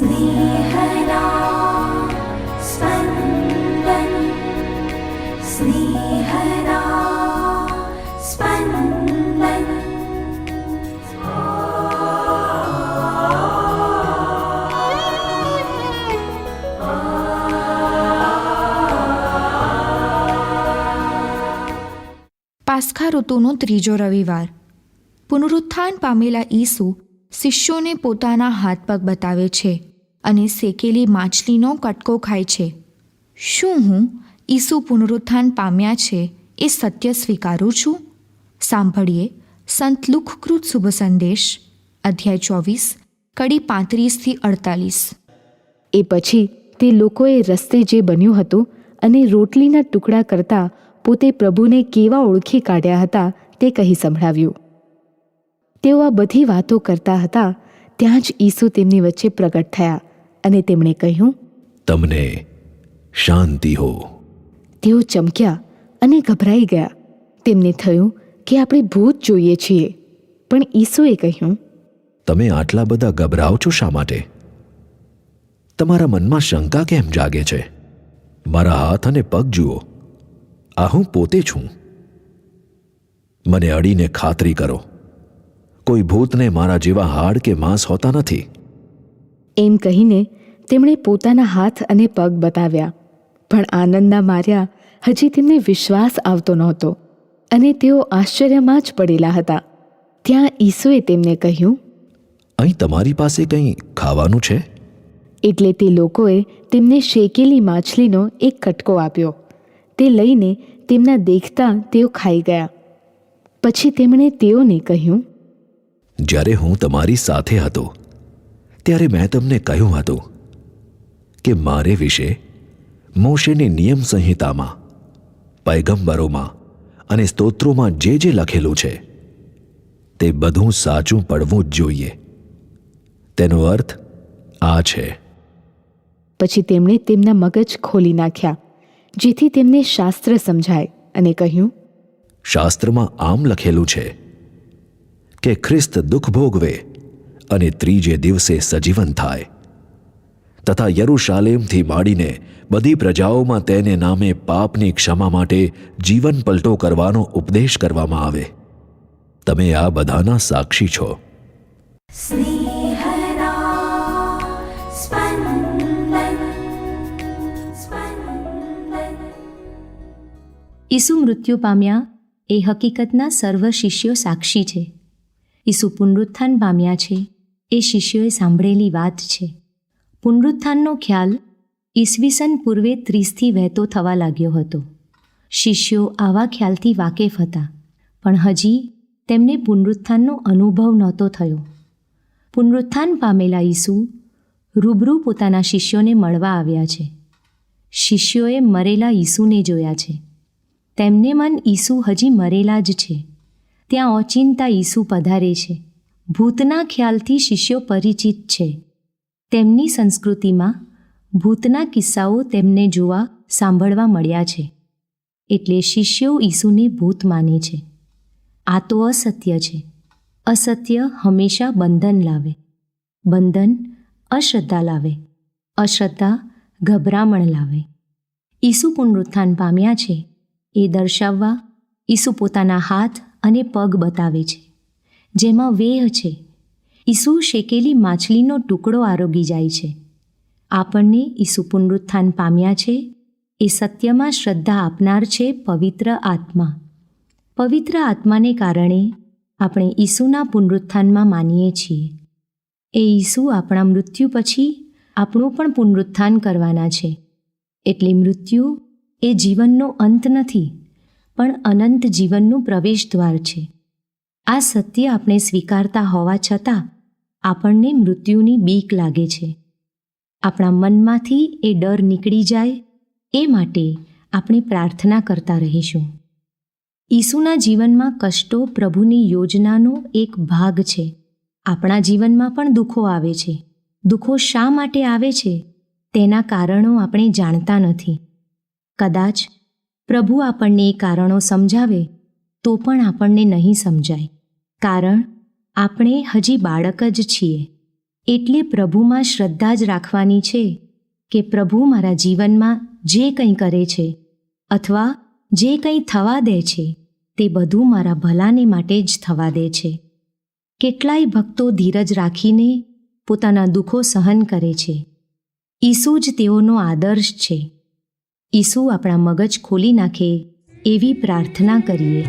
स्नेहदा स्पन्दन् स्नेहदा स्पन्दन् પાસ્ખા ઋતુનો ત્રીજો રવિવાર પુનરુત્થાન પામેલા ઈસુ શિષ્યોને પોતાના હાથ પગ બતાવે છે અને શેકેલી માછલીનો કટકો ખાય છે. શું હું ઈસુ પુનરુત્થાન પામ્યા છે એ સત્ય સ્વીકારું છું? સાંભળીએ સંત લુખકૃત શુભ સંદેશ, અધ્યાય ચોવીસ, કડી પાંત્રીસથી અડતાલીસ. એ પછી તે લોકોએ રસ્તે જે બન્યું હતું અને રોટલીના ટુકડા કરતા પોતે પ્રભુને કેવા ઓળખી કાઢ્યા હતા તે કહી સંભળાવ્યું. તેઓ આ બધી વાતો કરતા હતા, ત્યાં જ ઈસુ તેમની વચ્ચે પ્રગટ થયા. અને તેમણે કહ્યું તમને શાંતિ હો. તેઓ ચમક્યા અને ગભરાઈ ગયા. તેમને થયું કે આપણે ભૂત જોઈએ છીએ. પણ ઈસુએ કહ્યું તમે આટલા બધા ગભરાઓ છો શા માટે? તમારા મનમાં શંકા કેમ જાગે છે? મારા હાથ અને પગ જુઓ. આ હું પોતે છું. મને અડીને ખાતરી કરો. કોઈ ભૂતને મારા જેવા હાડ કે માંસ હોતા નથી. એમ કહીને તેમણે પોતાના હાથ અને પગ બતાવ્યા. પણ આનંદના માર્યા હજી તેમને વિશ્વાસ આવતો નહોતો અને તેઓ આશ્ચર્યમાં જ પડેલા હતા. ત્યાં ઈસુએ તેમને કહ્યું અહીં તમારી પાસે કંઈ ખાવાનું છે? એટલે તે લોકોએ તેમને શેકેલી માછલીનો એક કટકો આપ્યો. તે લઈને તેમના દેખતા તેઓ ખાઈ ગયા. પછી તેમણે તેઓને કહ્યું જ્યારે હું તમારી સાથે હતો ત્યારે મેં તમને કહ્યું હતું કે મારે વિશે મોશેની નિયમ સંહિતામાં પૈગંબરોમાં અને સ્તોત્રોમાં જે જે લખેલું છે તે બધું સાચું પડવું જ જોઈએ. તેનો અર્થ આ છે. પછી તેમણે તેમના મગજ ખોલી નાખ્યા જેથી તેમને શાસ્ત્ર સમજાય અને કહ્યું શાસ્ત્રમાં આમ લખેલું છે કે ખ્રિસ્ત દુઃખ ભોગવે અને ત્રીજે દિવસે સજીવન થાય. તથા યરુશાલેમથી માંડીને બધી પ્રજાઓમાં તેને નામે પાપની ક્ષમા માટે જીવન પલટો કરવાનો ઉપદેશ કરવામાં આવે. તમે આ બધાના સાક્ષી છો. ઈસુ મૃત્યુ પામ્યા એ હકીકતના સર્વ શિષ્યો સાક્ષી છે. ઈસુ પુનરુત્થાન પામ્યા છે. એ શિષ્યોએ સાંભળેલી વાત છે. પુનરુત્થાનનો ખ્યાલ ઈસવીસન પૂર્વે ત્રીસથી વહેતો થવા લાગ્યો હતો. શિષ્યો આવા ખ્યાલથી વાકેફ હતા, પણ હજી તેમને પુનરુત્થાનનો અનુભવ નહોતો થયો. પુનરુત્થાન પામેલા ઈસુ રૂબરૂ પોતાના શિષ્યોને મળવા આવ્યા છે. શિષ્યોએ મરેલા ઈસુને જોયા છે. તેમને મન ઈસુ હજી મરેલા જ છે. ત્યાં ઓચિંતા ઈસુ પધારે છે. ભૂતના ખ્યાલથી શિષ્યો પરિચિત છે. તેમની સંસ્કૃતિમાં ભૂતના કિસ્સાઓ તેમને જોવા સાંભળવા મળ્યા છે. એટલે શિષ્યો ઈસુને ભૂત માને છે. આ તો અસત્ય છે. અસત્ય હંમેશા બંધન લાવે. બંધન અશ્રદ્ધા લાવે. અશ્રદ્ધા ગભરામણ લાવે. ઈસુ પુનરુત્થાન પામ્યા છે. એ દર્શાવવા ઈસુ પોતાના હાથ અને પગ બતાવે છે. જેમાં વેહ છે. ઈસુ શેકેલી માછલીનો ટુકડો આરોગી જાય છે. આપણને ઈસુ પુનરુત્થાન પામ્યા છે. એ સત્યમાં શ્રદ્ધા આપનાર છે પવિત્ર આત્મા. પવિત્ર આત્માને કારણે આપણે ઈસુના પુનરુત્થાનમાં માનીએ છીએ. એ ઈસુ આપણા મૃત્યુ પછી આપણું પણ પુનરુત્થાન કરવાના છે. એટલે મૃત્યુ એ જીવનનો અંત નથી, પણ અનંત જીવનનું પ્રવેશદ્વાર છે. આ સત્ય આપણે સ્વીકારતા હોવા છતાં આપણને મૃત્યુની બીક લાગે છે. આપણા મનમાંથી એ ડર નીકળી જાય એ માટે આપણે પ્રાર્થના કરતા રહીશું. ઈસુના જીવનમાં કષ્ટો પ્રભુની યોજનાનો એક ભાગ છે. આપણા જીવનમાં પણ દુઃખો આવે છે. દુઃખો શા માટે આવે છે? તેના કારણો આપણે જાણતા નથી. કદાચ પ્રભુ આપણને એ કારણો સમજાવે તો પણ આપણને નહીં સમજાય. કારણ, આપણે હજી બાળક જ છીએ. એટલે પ્રભુમાં શ્રદ્ધા જ રાખવાની છે કે પ્રભુ મારા જીવનમાં જે કંઈ કરે છે અથવા જે કંઈ થવા દે છે તે બધું મારા ભલાને માટે જ થવા દે છે. કેટલાય ભક્તો ધીરજ રાખીને પોતાના દુઃખો સહન કરે છે. ઈસુ જ તેઓનો આદર્શ છે. ઈસુ આપણા મગજ ખોલી નાખે એવી પ્રાર્થના કરીએ.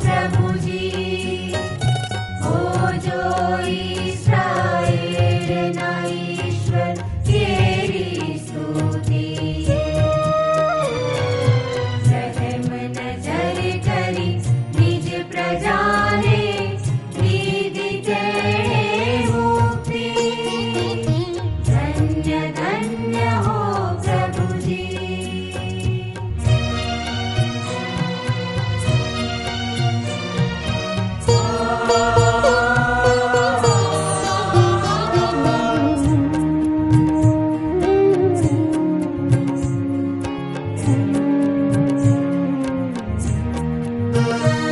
પ્રભુજી ઓ Música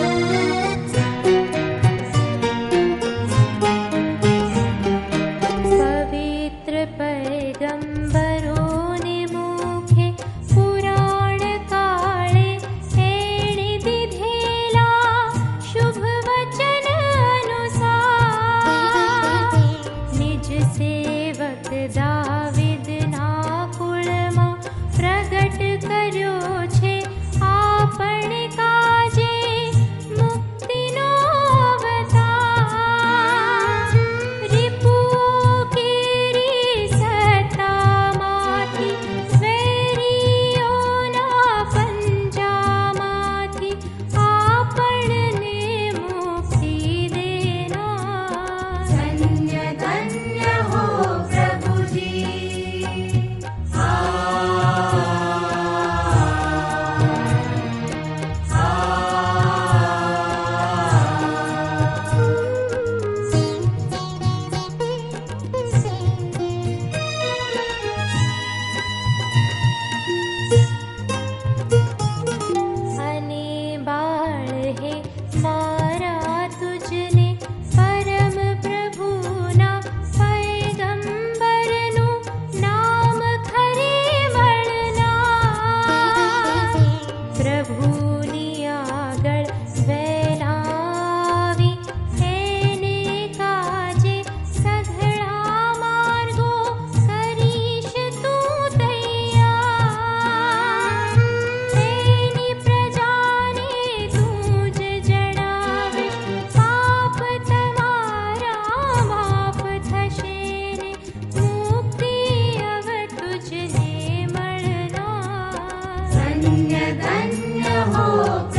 Oh.